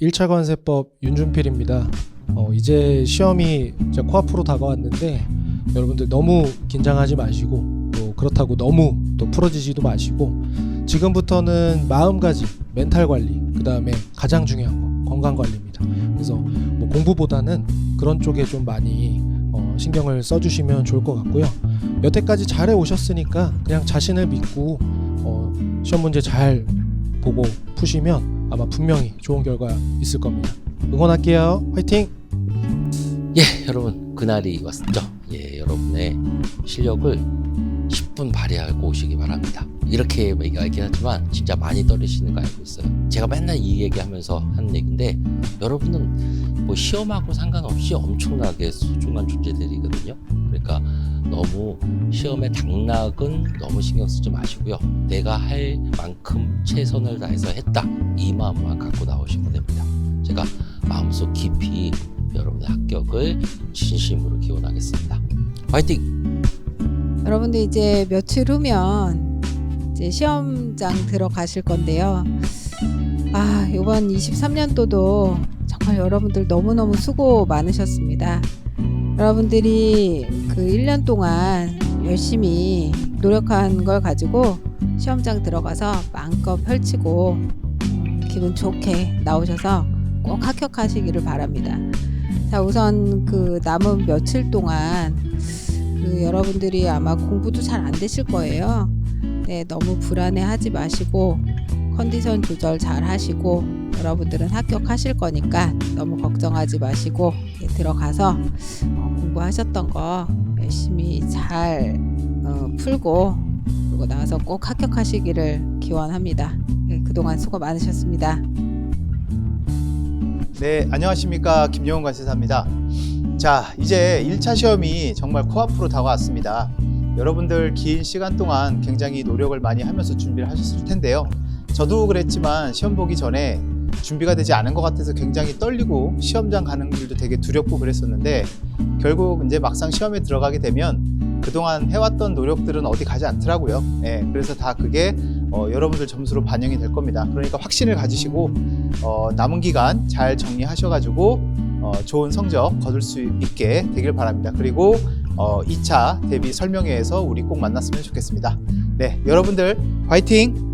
1차 관세법 윤준필입니다. 어, 이제 시험이 이제 코앞으로 다가왔는데 여러분들 너무 긴장하지 마시고 또 그렇다고 너무 또 풀어지지도 마시고 지금부터는 마음가짐, 멘탈 관리, 그 다음에 가장 중요한 거 건강 관리입니다. 그래서 뭐 공부보다는 그런 쪽에 좀 많이 어, 신경을 써주시면 좋을 것 같고요. 여태까지 잘해 오셨으니까 그냥 자신을 믿고 어, 시험 문제 잘 보고 푸시면 아마 분명히 좋은 결과 있을 겁니다. 응원할게요. 화이팅! 예, 여러분 그날이 왔죠. 예, 여러분의 실력을 10분 발휘하고 오시기 바랍니다. 이렇게 얘기하긴 하지만 진짜 많이 떨리시는 거 알고 있어요. 제가 맨날 이 얘기하면서 하는 얘기인데 여러분은 뭐 시험하고 상관없이 엄청나게 소중한 존재들이거든요. 그러니까 너무 시험의 당락은 너무 신경 쓰지 마시고요. 내가 할 만큼 최선을 다해서 했다 이 마음만 갖고 나오시면 됩니다. 제가 마음속 깊이 여러분의 합격을 진심으로 기원하겠습니다. 화이팅! 여러분들 이제 며칠 후면 이제 시험장 들어가실 건데요. 아, 이번 23년도도 정말 여러분들 너무너무 수고 많으셨습니다. 여러분들이 그 1년 동안 열심히 노력한 걸 가지고 시험장 들어가서 마음껏 펼치고 음, 기분 좋게 나오셔서 꼭 합격하시기를 바랍니다. 자, 우선 그 남은 며칠 동안 그 여러분들이 아마 공부도 잘 안 되실 거예요. 네, 너무 불안해 하지 마시고 컨디션 조절 잘 하시고 여러분들은 합격하실 거니까 너무 걱정하지 마시고 예, 들어가서 어, 공부하셨던 거 열심히 잘 어, 풀고 그리고 나와서 꼭 합격하시기를 기원합니다. 예, 그동안 수고 많으셨습니다. 네, 안녕하십니까. 김영훈 관세사입니다. 자, 이제 1차 시험이 정말 코앞으로 다가왔습니다. 여러분들 긴 시간 동안 굉장히 노력을 많이 하면서 준비를 하셨을 텐데요. 저도 그랬지만 시험 보기 전에 준비가 되지 않은 것 같아서 굉장히 떨리고 시험장 가는 길도 되게 두렵고 그랬었는데 결국 이제 막상 시험에 들어가게 되면 그동안 해왔던 노력들은 어디 가지 않더라고요. 예, 그래서 다 그게 어, 여러분들 점수로 반영이 될 겁니다. 그러니까 확신을 가지시고 어, 남은 기간 잘 정리하셔가지고 어, 좋은 성적 거둘 수 있게 되길 바랍니다. 그리고 어, 2차 대비 설명회에서 우리 꼭 만났으면 좋겠습니다. 네, 여러분들 화이팅!